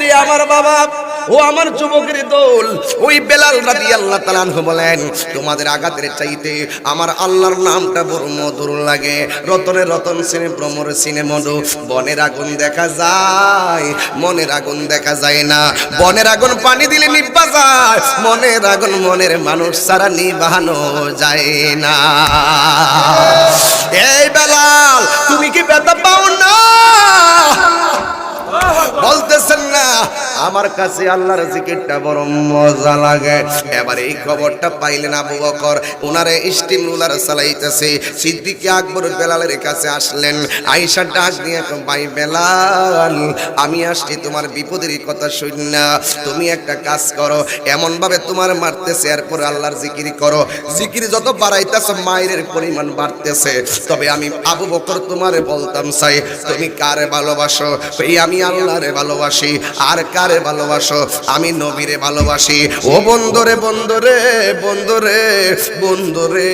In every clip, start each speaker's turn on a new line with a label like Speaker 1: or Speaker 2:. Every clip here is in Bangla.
Speaker 1: ভাইরে আমার বাবা, ও আমার যুবকের দোল। ওই বেলাল রাদি আল্লাহ তালানহু বলেন, তোমাদের আঘাতের চাইতে আমার আল্লাহর নামটা বড় মধুর লাগে। রতনে রতন সিনে ভ্রমর সিনে মধু, বনের আগুন দেখা যায়, মনের আগুন দেখা যায় না। বনের আগুন পানি দিলে নিভা যায়, মনের আগুন মনের মানুষ সারা নিবাহানো যায় না। এই বেলাল, তুমি কি ব্যথা পাও না? বলতেছেন না, আমার কাছে আল্লাহর জিকিরটা বড় মজা লাগে। এবার এই খবরটা পাইলেন আবু বকর ওনারে স্টিম রুলার চালাইতেছে। সিদ্দিকে আকবর বেলালের কাছে আসলেন, আয়েশা ডাক দিয়ে ভাই বেলাল, আমি আসছি তোমার বিপদের কথা শুন তুমি একটা কাজ করো এমন ভাবে তোমার মারতেছে, এরপর আল্লাহর জিকির করো। জিকির যত বাড়াইতেছে, মায়ের পরিমাণ বাড়তেছে। তবে আমি আবু বকর তোমারে বলতাম চাই তুমি কারে ভালোবাসো? এই আমি আল্লাহরে ভালোবাসি। আর কারে ভালোবাসো? আমি নবীরে ভালোবাসি। ও বন্ধুরে বন্ধুরে বন্ধুরে বন্ধুরে।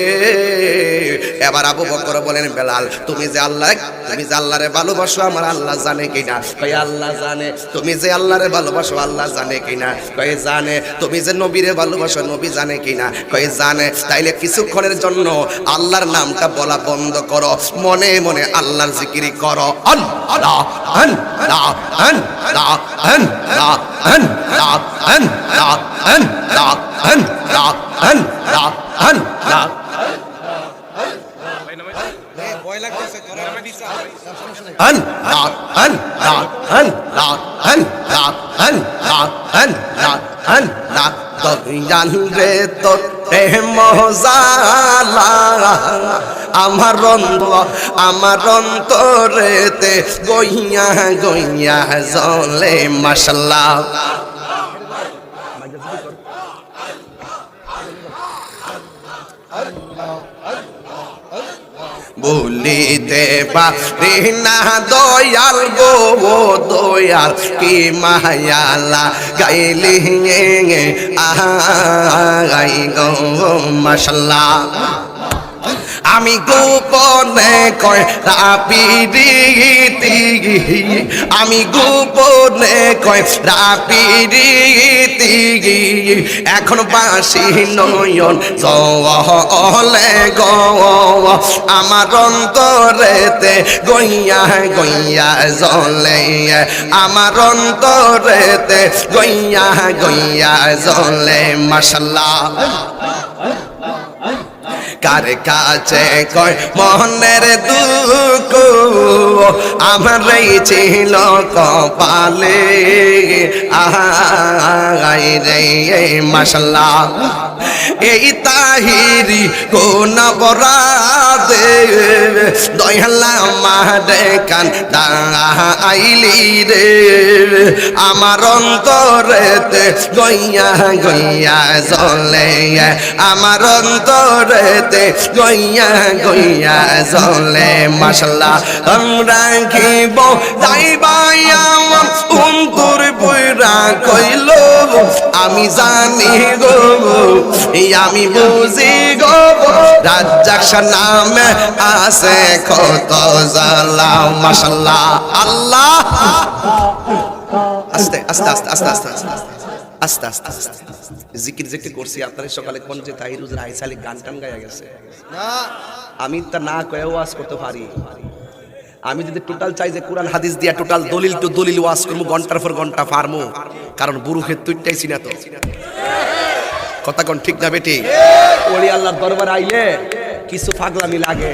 Speaker 1: এবার আবু বকর বলেন, বেলাল, তুমি যে আল্লাহ, তুমি যে আল্লাহরে ভালোবাসো, আমার আল্লাহ জানে কিনা? কই আল্লাহ জানে। তুমি যে আল্লাহরে ভালোবাসো, আল্লাহ জানে কিনা? কই জানে। তুমি যে নবীরে ভালোবাসো, নবী জানে কিনা? কই জানে। তাইলে কিছুক্ষণের জন্য আল্লাহর নামটা বলা বন্ধ করো। মনে মনে আল্লাহর জিকিরি করো। আল্লাহ আন আন, লা আন লা আন লা আন লা আন লা আন লা আন লা, আন an an an an an an an an লা দয়াল রে তোর মজালা আমার অন্ত আমার অন্তরেতে গইয়া গইয়া জলে মাসাল্লাহ বলিতে পারি না দয়াল গো দয়াল কি মায়ালা গাইলি আই গো মাসাল্লাহ আমি গোপনে কয় রাপিরিতি আমি গোপনে কয় রাপিরিতি এখন বাসি নয়ন জলে গ আমার অন্তরেতে গইয়া গইয়া জলে আমার অন্তরেতে গইয়া গইয়া জলে মাসাল্লাহ কার কাছে কয় মনের দুঃখ? আমার ছিল কপালে। আহাই রে মাসাল্লাহ এই তাহিরি কোন বরাদে দয়ালা মারে কান আইলি রে। আমার অন্তরেতে গইয়া গইয়া জলে আমার অন্তরেতে গইয়া গইয়া জলে মাসাল্লাহ আমরা খিব যাইবাই আমার বইরা কইল, আমি জানি গো আমি বুঝি গো, রাজ্জাক নামে আছে কত জালা মাসাল্লাহ আল্লাহ। আস্তে আস্তে আস্তে আস্তে আস্তে আস্তে। আস্তে আস্তে আস্তে জিকির জিকির করছি আপনারা সকালে কোন যে তাহিরুজ রাইসালি গান টান গায়া গেছে। আমি তা না কয়ে ওয়াজ করতে পারি। আমি যদি টোটাল চাই যে কোরআন হাদিস দিয়া টোটাল দলিল টু দলিল ওয়াজ করব ঘণ্টার পর ঘণ্টা পারমু। কারণ বুরু ক্ষেত তুইটাইছি না তো। কথা কোন ঠিক না বেটি? ওলি আল্লাহর দরবার আইলে কিছু পাগলামি লাগে।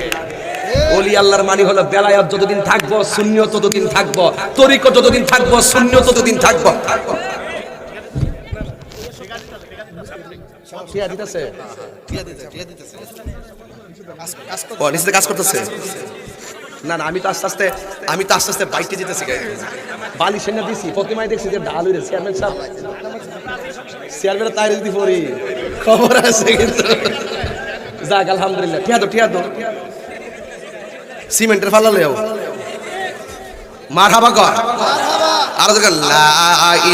Speaker 1: ওলি আল্লাহর মানি হলো বেলায়াত যতদিন থাকব শূন্য ততদিন থাকব তরিকত যতদিন থাকব শূন্য ততদিন থাকব থাকব। টিয়া দিতেছে। ও নিচে কাজ করতেছে? না না আমি তো আস্তে আস্তে আমি তো আস্তে আস্তে বাইকটি যেতেছি বালি সেনা দিছি প্রতিমায় দেখছি যে ঢাল হইরে চেয়ারম্যান সাহেব। চেয়ারম্যান তাই যদি পড়ি খবর আছে কিন্তু। যাক আলহামদুলিল্লাহ। ঠিয়া তো ঠিয়া তো সিমেন্টের ফালা লেও মার হাবা কর আর লা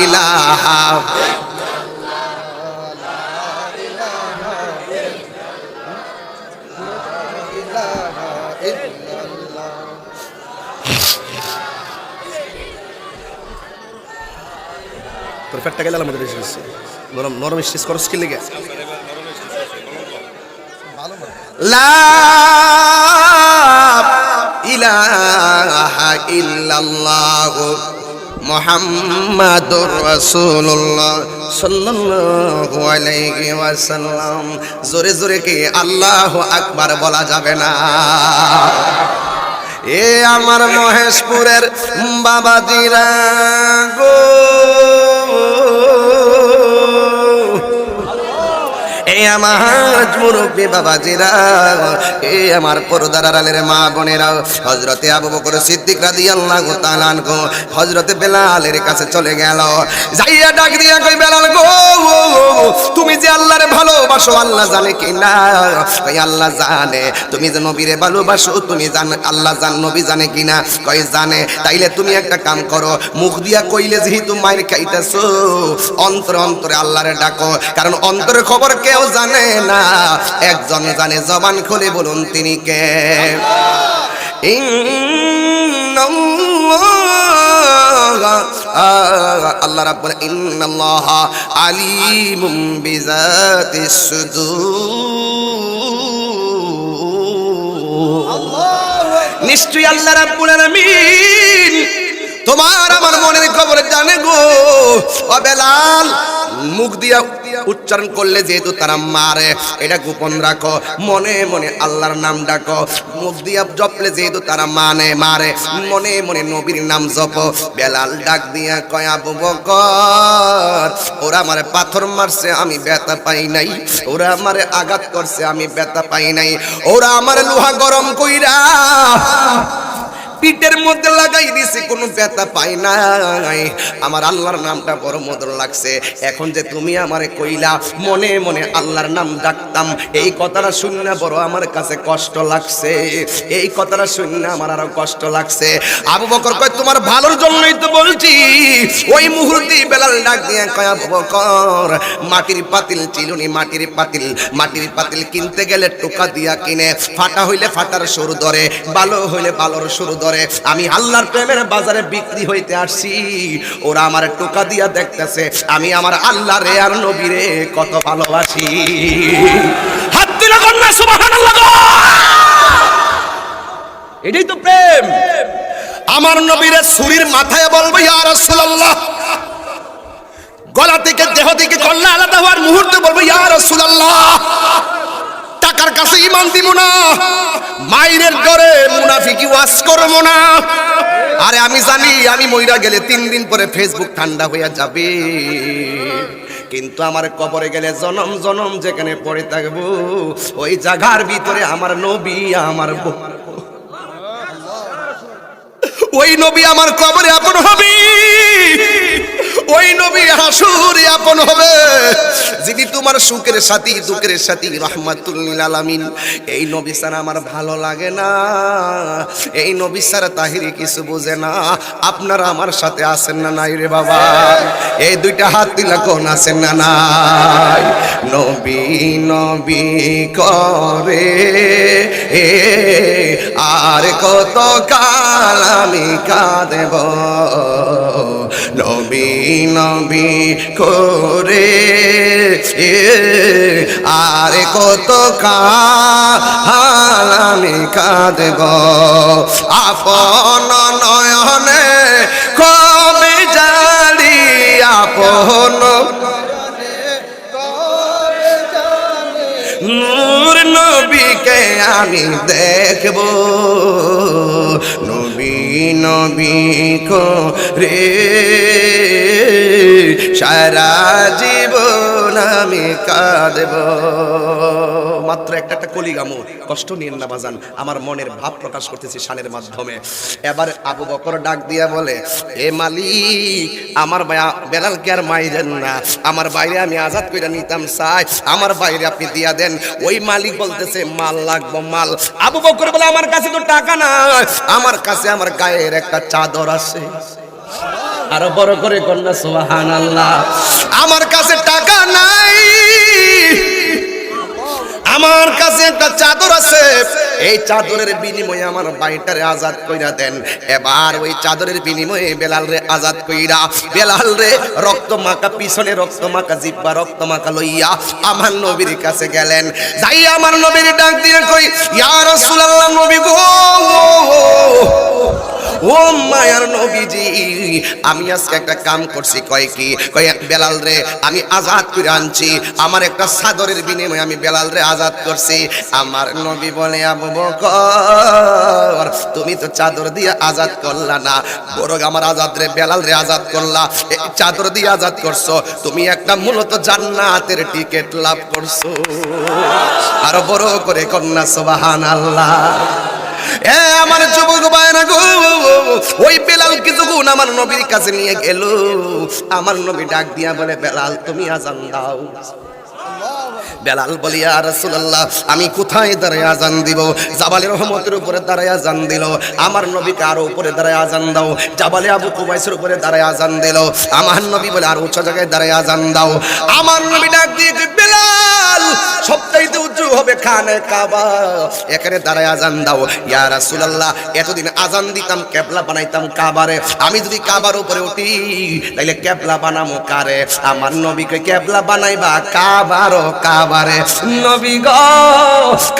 Speaker 1: ইলাহা
Speaker 2: তোর ফ্যাটটা গেলে আমাদের বেশি হচ্ছে নরম নরম স্টেজ করস কি লেগে?
Speaker 1: জোরে জোরে কি আল্লাহু আকবার বলা যাবে না? এ আমার মহেশপুরের বাবাজিরা গো। আমার মুরব্বী বাবাজিরা এই আমার পর্দার আলের মা বোনেরা হজরতে আবু বকর সিদ্দিক রাদিয়াল্লাহু তাআলা আনহু হজরতে বেলালের কাছে চলে গেল। যাইয়া ডাক দিয়া কই বেলাল গো তুমি যে আল্লাহরে ভালোবাসো, আল্লাহ জানে কি না? কই আল্লাহ জানে। তুমি যে নবীরে ভালোবাসো, তুমি জান, আল্লাহ জান, নবী জানে কি না? কই জানে। তাইলে তুমি একটা কাম করো, মুখ দিয়া কইলে যেহেতু মায়ের খাইতেছো, অন্তর অন্তরে আল্লাহরে ডাকো। কারণ অন্তরের খবর কেউ জানে না। একজন জানে, জবান খুলে বলুন তিনি কে? আল্লাহ রাব্বুল ইন্নাল্লাহ আলিমুম সুদূর। নিশ্চয়ই আল্লাহ রাব্বুল আলামিন তোমার আমার মনের খবর জানে গো। ও বেলাল মুখ দিয়া উচ্চারণ করলে যেহেতু তারা মারে, এটা গোপন রাখো, মনে মনে আল্লাহর নাম ডাকো, মুখ দিয়া জপলে যেহেতু তারা মানে মারে, মনে মনে নবীর নাম জপ, বেলাল ডাক দিয়া কয় বকর, ওরা আমারে পাথর মারছে, আমি ব্যথা পাই নাই, ওরা আমারে আঘাত করছে, আমি ব্যথা পাই নাই, ওরা আমার লোহা গরম কইরা পিঠের মধ্যে লাগাই দিছে, কোনো ব্যথা পাই নাই। আমার আল্লাহর নামটা বড় মধুর লাগছে। এখন যে তুমি কইলা, মনে মনে আল্লাহর নাম ডাকতাম। এই কথাটা বড় আমার কাছে কষ্ট লাগছে। এই কথাটা আমার আরও কষ্ট লাগছে। আবু বকর কয়, তোমার ভালোর জন্যই তো বলছি। ওই মুহূর্তে বেলাল ডাক দিয়ে কয়, আবু বকর, মাটির পাতিল চিলুনি মাটির পাতিল মাটির পাতিল কিনতে গেলে টোকা দিয়া কিনে। ফাটা হইলে ফাটার সরু ধরে ভালো হইলে ভালোর সরু ধরে। আমি আল্লাহর প্রেমের বাজারে বিক্রি হইতে আসছি। ওরা আমার টোকা দিয়া দেখতেছে, আমি আমার আল্লাহ রে আর নবীরে কত ভালোবাসি।
Speaker 2: এটাই তো প্রেম।
Speaker 1: আমার নবীরে ছুরির মাথায় বলব, ইয়া রাসূলুল্লাহ। গলা থেকে দেহ থেকে কল্লা আলাদা হওয়ার মুহূর্তে বলব, ইয়া রাসূলুল্লাহ। টাকার কাছে ইমান দিব না। মাইরের ডরে মুনাফিকি ওয়াজ করব না। আরে আমি জানি, আমি মইরা গেলে তিন দিন পরে ফেসবুক ঠান্ডা হইয়া যাবে। কিন্তু আমার কবরে গেলে জনম জনম যেখানে পড়ে থাকব, ওই জায়গার ভিতরে আমার নবী, আমার ওই নবী আমার কবরে আপন হবে। ওই নবী হাসুরে আপন হবে। যিনি তোমার সুখের সাথী, দুঃখের সাথী, রহমাতুল্লিল আলামিন। এই নবী স্যার আমার ভালো লাগে না। এই নবী স্যার তাহিরি কিছু বোঝে না। আপনারা আমার সাথে আছেন না নাই রে বাবা? এই দুইটা হাত দিলা কোন আছেন না নাই? নবী নবী করে। এ, আর কত কাল আমি কাঁদেব? নবী নবী করে আর কত কাল আমি কাঁদেব। আপন নয়নে কবে জালি আপন নবীকে আমি দেখব। নবী রে। সারা জীবন আমি কাঁদব। মাত্র একটা একটা কলিগামু। কষ্ট নিয়েন না বাজান, আমার মনের ভাব প্রকাশ করতেছি শানের মাধ্যমে। এবার আবু বকর ডাক দিয়া বলে, এ মালিক, আমার বেলালকে আর মাইরেন না। আমার বাইরে আমি আজাদ করে নিতাম, চাই। আমার বাইরে আপনি দিয়া দেন। ওই মালিক বলতেছে, মাল লাগবো, মাল। আবু বকর বলে, আমার কাছে তো টাকা না আমার কাছে আমার গায়ের একটা চাদর আছে। আরও বড় করে কন্যা সোহান আল্লাহ আমার কাছে টাকা নাই। আমার কাছে একটা চাদর আছে। এই চাদরের বিনিময়ে আমার বাইটারে আজাদ কইরা দেন। এবার ওই চাদরের বিনিময়ে বেলাল রে আজাদ কইরা বেলাল রে রক্ত মাখা পিছনে রক্ত মাখা জিব্বা রক্ত মাখা লইয়া আমার নবীর কাছে গেলেন। যাই আমার নবীর ডাক দিয়ে কই, ইয়া রাসূলুল্লাহ, নবী গো ও মায়ার নবীজি, আমি আজকে একটা কাম করছি, কয় কি? কয়, বেলাল রে, আমি আজাদ করে আনছি। আমার একটা সাদরের বিনিময়ে আমি বেলাল রে আজাদ করছি। আমার নবী বলে, আবু বকর, তুমি তো চাদর দিয়ে আজাদ করলা না। বড় আমার আজাদ রে, বেলাল রে আজাদ করলা। চাদর দিয়ে আজাদ করছ। তুমি একটা মূলত জান্নাতের টিকিট লাভ করছ। আরও বড় করে কন্যা সুবহান আল্লাহ আমার যুবক ভাইরা গো, ওই বেলাল কিছুক্ষণ আমার নবীর কাছে নিয়ে গেল। আমার নবী ডাক দিয়া বলে, বেলাল, তুমি আজান দাও। বেলাল বলি আর রাসূলুল্লাহ, আমি কোথায় দাঁড়ায় আজান দিব? জাবালে রহমতের উপরে দাঁড়ায় আজান দিল। আমার নবীকে আরও উপরে দাঁড়ায় আজান দাও? জাবালে আবু কুবাইসের উপরে দাঁড়ায় আজান দিল। আমার নবী বলে, আর উঁচু জায়গায় দাঁড়ায় আজান দাও। আমার নবী ডাক দিয়ে বেলাল সবচাইতে উঁচু হবে খানে কাবা। এখানে দাঁড়ায় আজান দাও। এতদিন আজান দিতাম বানাইতাম কাবারে। আমি যদি কাবার উপরে উঠি, তাইলে বানামো কারে? আমার নবীকে বানাইবা কাবারও কাবারে। নবী গো,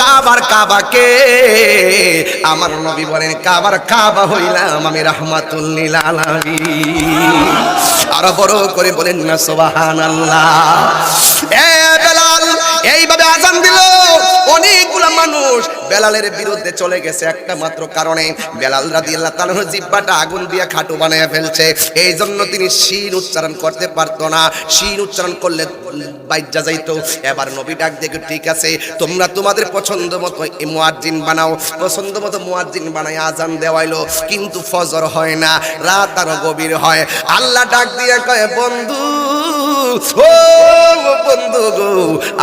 Speaker 1: কাবার কাবাকে আমার নবী বলেন, কাবার কাবা হইলাম আমি রাহমাতুল্লিল আলামিন। আরও বড় করে বলেন না, সুবহানাল্লাহ। এ বেলাল! এইভাবে আজান দিল। অনেকগুলো মানুষ বেলালের বিরুদ্ধে চলে গেছে। একটা মাত্র কারণে বেলাল রাদিয়াল্লাহু তাআলার জিব্বাটা আগুন দিয়ে খাটু বানিয়ে ফেলছে। এই জন্য তিনি শিন উচ্চারণ করতে পারতো না। শিন উচ্চারণ করলে বাইজা যাইতো। এবার নবী ডাক দেখে, ঠিক আছে, তোমরা তোমাদের পছন্দ মতো মুয়াজ্জিন বানাও। পছন্দ মতো মুয়াজ্জিন বানাই আজান দেওয়াইলো। কিন্তু ফজর হয় না, রাত আরও গভীর হয়। আল্লাহ ডাক দিয়ে কয়, বন্ধু, ও বন্ধু গো,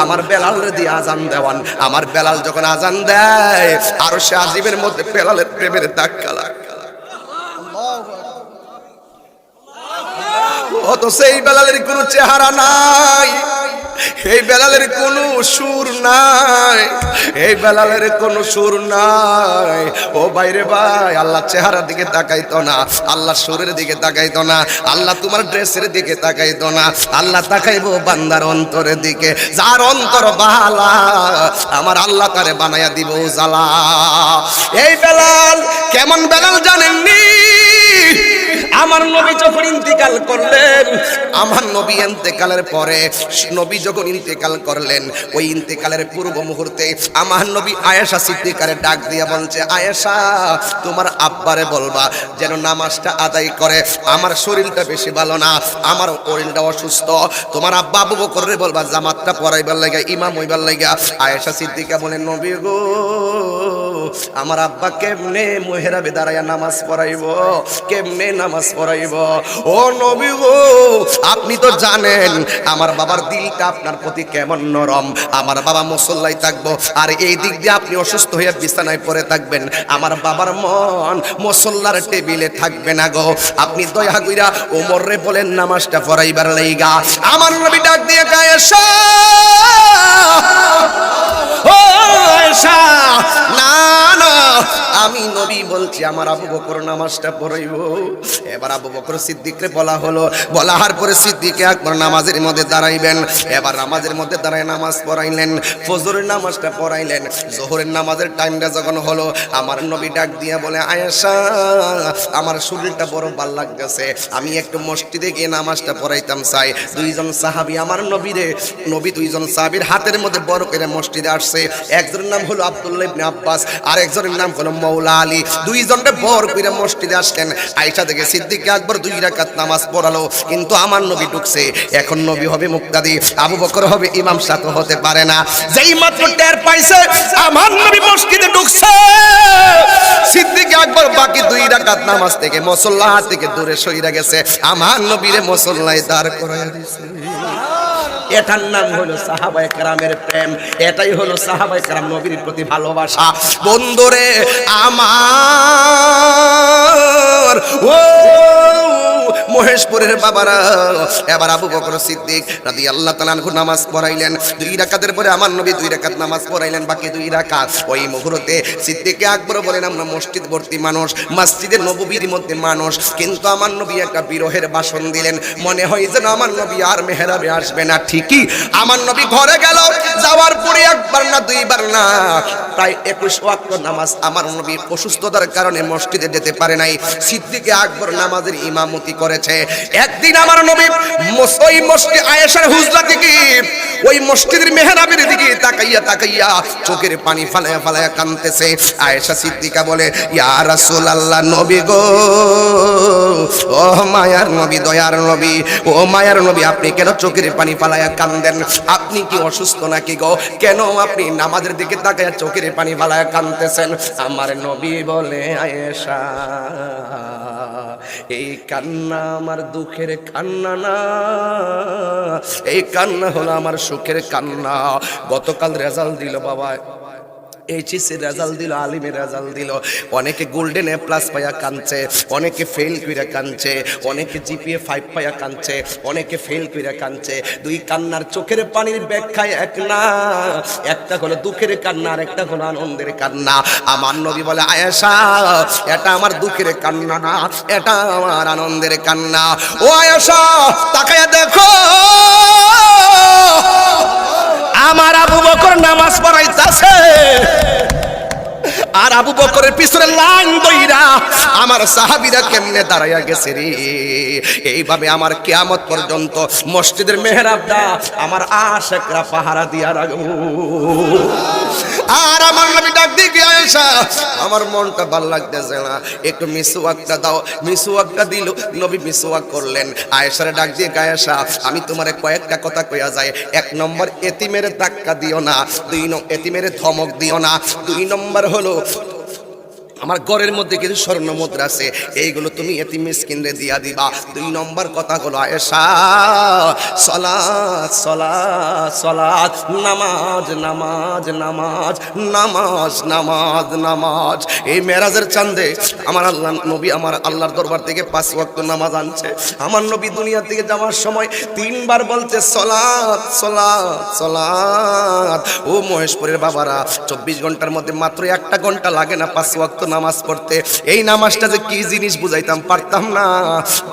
Speaker 1: আমার বেলাল দিয়ে আজান দেওয়ান। আমার বেলাল যখন আজান দেয়, আরও সে আজিবের মধ্যে বেলালের প্রেমের ধাক্কা লাগে। সেই বেলালের কোনো চেহারা নাই। এই বেলালের কোনো সুর নাই, এই বেলালের কোনো সুর নাই। ও বাইরে ভাই, আল্লাহ চেহারার দিকে তাকাইতো না, আল্লাহ সুরের দিকে তাকাইতো না, আল্লাহ তোমার ড্রেসের দিকে তাকাইতো না, আল্লাহ তাকাইবো বান্দার অন্তরের দিকে, যার অন্তর বালা আমার আল্লাহ তারে বানাইয়া দিব জালা এই বেলাল, কেমন বেলাল জানেননি? আমার নবী যখন ইন্তেকাল করলেন, আমার নবী ইন্তেকালের পরে নবী যখন ইন্তেকাল করলেন, ওই ইন্তেকালের পূর্ব মুহূর্তে আমার নবী আয়েশা সিদ্দিকারে ডাক দিয়া বলছে, আয়েশা, তোমার আব্বারে বলবা যেন নামাজটা আদায় করে। আমার শরীরটা বেশি ভালো না, আমার শরীরটা অসুস্থ। তোমার আব্বা আবু বকরে বলবা, জামাতটা পড়াইবার লাগা ইমাম হইবার লাগা আয়েশা সিদ্দিকা বলেন নবী গো আমার আব্বা কেমনে মোহেরাবে দাঁড়াইয়া নামাজ পড়াইব? কেমনে নামাজ পড়াইব? ও নবী গো, আপনি তো জানেন, আমার বাবার দিলটা আপনার প্রতি কেমন নরম। আমার বাবা মুসল্লাই থাকব, আর এই দিক দিয়ে আপনি অসুস্থ হয়ে বিছানায় পড়ে থাকবেন। আমার বাবার মন মুসল্লার টেবিলে থাকবে না গো। আপনি দয়া কইরা ওমর রে বলেন নামাজটা পড়াইবার লাইগা। আমার নবী ডাক দিয়ে গায়েশা ও আয়েশা না আমি নবী বলছি, আমার আবু বকর নামাজটা পড়াইব। এবার আবু বকর সিদ্দিকরে বলা হলো। বলা হওয়ার পরে সিদ্দিকে একবার নামাজের মধ্যে দাঁড়াইবেন। এবার নামাজের মধ্যে দাঁড়ায় নামাজ পড়াইলেন, ফজরের নামাজটা পড়াইলেন। জোহরের নামাজের টাইমটা যখন হলো, আমার নবী ডাক দিয়ে বলে, আয়েশা, আমার শরীরটা বড় ভালো লাগতেছে। আমি একটু মসজিদে গিয়ে নামাজটা পড়াইতাম, চাই। দুইজন সাহাবি আমার নবীরে, নবী দুইজন সাহাবির হাতের মধ্যে বড় করে মসজিদে আসছে। একজনের নাম হলো আব্দুল্লাহ আব্বাস। আর একজনের নাম হলো মৌলা আলী। দুইজনটা বড় করে মসজিদে আসলেন। আয়েশা থেকে সিদ্দিক আকবর দুই রাকাত নামাজ পড়ালো। কিন্তু আমার নবী ঢুকছে। এখন নবী হবে মুক্তাদি। আবু বকর হবে ইমাম সাথে হতে পারে না। যেই মাত্র টের পাইছে, আমার নবী মসজিদে ঢুকছে। সিদ্দিক আকবর বাকি দুই রাকাত নামাজ থেকে মুসল্লা থেকে দূরে সইরা গেছে। আমার নবীরে মুসল্লায় দাঁড় করাইয়া দিছে। এটার নাম হলো সাহাবায় কারামের প্রেম, এটাই হলো সাহাবায় কারাম নবীর প্রতি ভালোবাসা। বন্ধুরে আমার, ও মহেশপুরের বাবারা। এবার আবু বকর সিদ্দিক রাদিয়াল্লাহু তাআলা আনহু নামাজ পড়াইলেন। দুই রাকাতের পরে আমার নবী দুই রাকাত নামাজ পড়াইলেন, বাকি দুই রাকাত। ওই মুহূর্তে সিদ্দিক আকবর বলেন, আমরা মসজিদ ভর্তি মানুষ মসজিদের নববীর মধ্যে মানুষ। কিন্তু আমার নবী একটা বিরহের ভাষণ দিলেন। মনে হয় যেন আমার নবী আর মেহরাবে আসবে না। ঠিকই, আমার নবী ঘরে গেল, যাওয়ার পরে একবার না দুইবার না প্রায় একুশ ওয়াক্ত নামাজ আমার নবী অসুস্থতার কারণে মসজিদে যেতে পারে নাই। সিদ্দিকে আকবর নামাজের ইমামতি করেছে। একদিন আমার নবী ওই মসজিদ আয়েশার হুজরা থেকে ওই মসজিদের মেহরাবের দিকে তাকাইয়া তাকাইয়া চোখের পানি ফালায়া ফালায়া কানতেছে। আয়েশা সিদ্দিকা বলে, ইয়া রাসূলুল্লাহ নবী গো, ও মায়ার নবী, দয়ার নবী, ও মায়ার নবী, আপনি কেন চোখের পানি ফালায়া কান্দেন? আপনি কি অসুস্থ নাকি গো? কেন আপনি নামাজের দিকে তাকাইয়া চোখের পানি ভালায় কানতেছেন আমার নবী বলে, আয়েশা, এই কান্না আমার দুঃখের কান্না না। এই কান্না হলো আমার সুখের কান্না। গতকাল রেজাল্ট দিল, বাবা। এইচএসের রেজাল্ট দিল, আলিমের রেজাল্ট দিল। অনেকে গোল্ডেন এ প্লাস পাইয়া কানছে অনেকে ফেল কইরা কানছে অনেকে জিপিএ ফাইভ পাইয়া কানছে অনেকে ফেল কইরা কানছে দুই কান্নার চোখের পানির ব্যাখ্যায় এক না, একটা হলো দুঃখের কান্না আর একটা হলো আনন্দের কান্না। আমার নবী বলে, আয়েশা, এটা আমার দুঃখের কান্না না, এটা আমার আনন্দের কান্না। ও আয়েশা, তাকায়া দেখো।
Speaker 2: আমার আবু বকর নামাজ পড়াইতাছে।
Speaker 1: আর আবু বকরের পিছনে লাইন দইরা আমার সাহাবীরা কেমনে দাঁড়াইয়া গেছে রে? এইভাবে আমার কিয়ামত পর্যন্ত মসজিদের মেহরাবটা আমার আশেকরা পাহারা দিয়া রাখব। আর আমার নবী ডাক দিকে আয়েশা, আমার মনটা ভালো লাগতেছে না। একটু মিসওয়াকটা দাও। মিসওয়াকটা দিল, নবী মিসওয়াক করলেন। আয়েশারে ডাক দিয়ে আয়েশা, আমি তোমারে কয়েকটা কথা কইয়া যায় এক নম্বর, এতিমের ধাক্কা দিও না। দুই নম্বর এতিমের ধমক দিও না। দুই নম্বর হলো আমার ঘরের মধ্যে কিছু স্বর্ণ মুদ্রা আছে। এইগুলো তুমি এতি মিসকিনরে দিয়া দিবা। দুই নম্বর কথা হলো আয়েশা, সলাত সলাত সলাত, নামাজ নামাজ নামাজ নামাজ নামাজ নামাজ। এই মেরাজের চান্দে আমার আল্লাহ নবী আমার আল্লাহর দরবার থেকে পাঁচ ওয়াক্ত নামাজ আনছে। আমার নবী দুনিয়া থেকে যাওয়ার সময় তিনবার বলছে, সলাত সলাত সলাত। ও মহেশপুরের বাবারা, চব্বিশ ঘণ্টার মধ্যে মাত্র একটা ঘণ্টা লাগে না পাঁচ ওয়াক্ত নামাজ পড়তে। এই নামাজটা যে কি জিনিস বুঝাইতাম পারতাম না।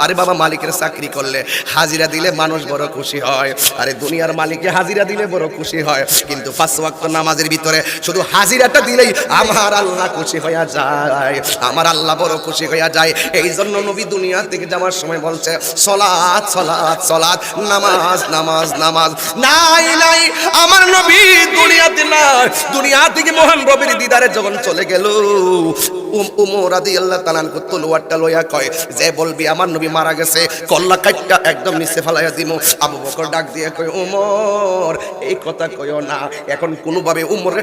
Speaker 1: আরে বাবা, মালিকের চাকরি করলে হাজিরা দিলে মানুষ বড় খুশি হয়। আরে দুনিয়ার মালিকে হাজিরা দিলে বড় খুশি হয়। কিন্তু পাঁচ ওয়াক্ত নামাজের ভিতরে শুধু হাজিরাটা দিলেই আমার আল্লাহ খুশি হইয়া যায়। আমার আল্লাহ বড় খুশি হইয়া যায়। এই জন্য নবী দুনিয়া থেকে যাওয়ার সময় বলছে, সলাৎ সলাৎ সলাৎ, নামাজ নামাজ নামাজ। নাই নাই, আমার নবী দুনিয়াতে না দুনিয়া থেকে মহান রবির দিদারে যখন চলে গেল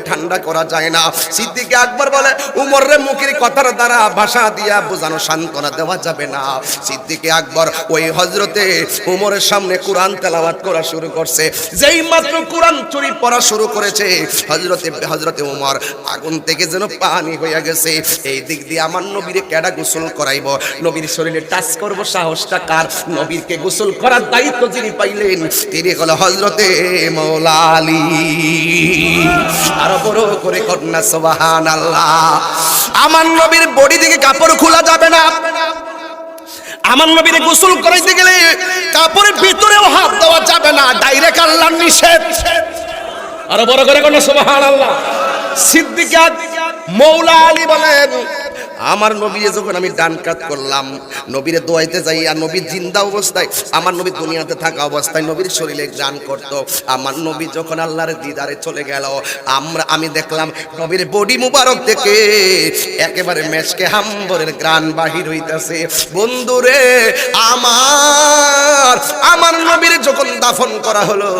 Speaker 1: ঠান্ডা করা যায় না। সিদ্দিকে আকবর বলে উমরে মুখের কথার দ্বারা ভাষা দিয়া বোঝানো সান্ত্বনা দেওয়া যাবে না। সিদ্দিকে ওই হজরতে উমরের সামনে কোরআন তেলাওয়াত করা শুরু করছে। যেই মাত্র কোরআন চুরি পড়া শুরু করেছে হজরতে হজরতে উমর আগুন থেকে যেন পানি হইয়া গেছে। এই দিক দিয়ে আমার নবীরে কেডা গোসল করাইব? নবীর শরীরে টাচ করব সাহসটা কার? নবীরকে গোসল করার দায়িত্ব যিনি পাইলেন, তিনি হলো হজরতে মৌলা আলী আরও বড় করে কন্যা সোবাহান আল্লাহ আমার নবীর বডি দিকে কাপড় খোলা যাবে না। আমার নবীরে গোসল করাইতে গেলে কাপড়ের ভিতরেও হাত দেওয়া যাবে না ডাইরেক্ট আল্লাহ নিষেধ।
Speaker 2: আরও বড় করে কোন সুবহান আল্লাহ
Speaker 1: সিদ্দিকা মৌলা আলী বলেন, আমার নবী যখন আমি ডান কাত করলাম, নবীরে দোয়াইতে যাই আর নবীর জিন্দা অবস্থায়, আমার নবী দুনিয়াতে থাকা অবস্থায় নবীর শরীরে গান করত। আমার নবী যখন আল্লাহর দিদারে চলে গেল, আমরা, আমি দেখলাম নবীর বডি মুবারক থেকে একেবারে মেশকে হাম্বরের গ্রান বাহির হইতাছে। বন্ধুরে, আমার আমার নবীর যখন দাফন করা হলো,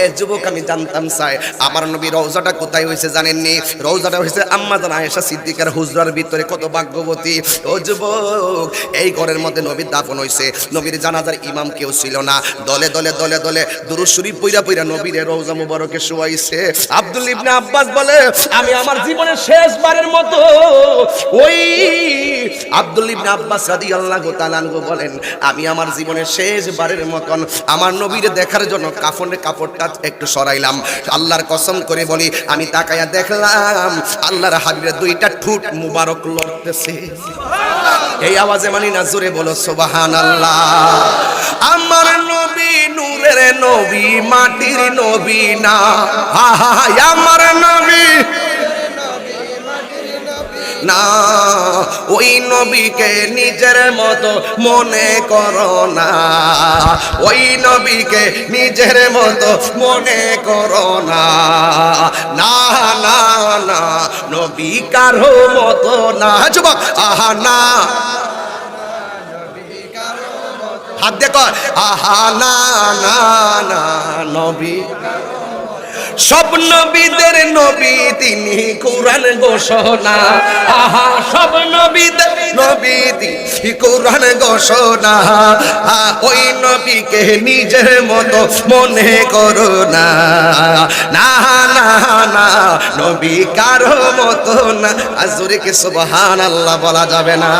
Speaker 1: এ যুবক আমি জানতাম চাই আমার নবী রওজাটা কোথায় হয়েছে জানেননি? রওজাটা হয়েছে আম্মা জান আয়েশা সিদ্দিকার হুজরার ভিতরে কত ভাগ্যবতী। ও যুবক, এই ঘরের মধ্যে নবীর দাফন হয়েছে নবীর জানাজার ইমাম কেউ ছিল না। দলে দলে দলে দলে দুরুদ শরীফ পইরা পইরা নবীর রওজা মুবারকে শুয়াইছে। আব্দুল ইবনে আব্বাস বলে, আমি আমার জীবনের শেষবারের মতো ওই আব্দুল ইবনে আব্বাস রাদিয়াল্লাহু তাআলা বলেন আমি আমার জীবনের শেষবারের মতন আমার নবীর দেখার জন্য কাফনের কাপড়টা একটু সরাইলাম। আল্লাহর কসম করে বলি আমি তাকায়া দেখলাম আল্লাহর হাবিবের দুইটা ঠুট মুবারক লড়তেছে। এই আওয়াজে মানি না জোরে বলো সুবাহান আল্লাহ আমার নবী নূরের নবী মাটির নবী না। হা হা, আমার নবী না। ওই নবীকে নিজের মতো মনে করো না। ওই নবীকে নিজের মতো মনে করো না। না না না, নবী কারও মতো না। যুবক, আহা, না। হাত দেখো আহা, না না না, নবী সব নবীদের নবী, তিনি কোরআন ঘোষণা। আহা, সব নবীদের নবী, তিনি কোরআন ঘোষণা। ওই নবীকে নিজের মতো মনে করো না। না না না, নবী কারও মতো না। আজুরে কে সুবহান আল্লাহ বলা যাবে না?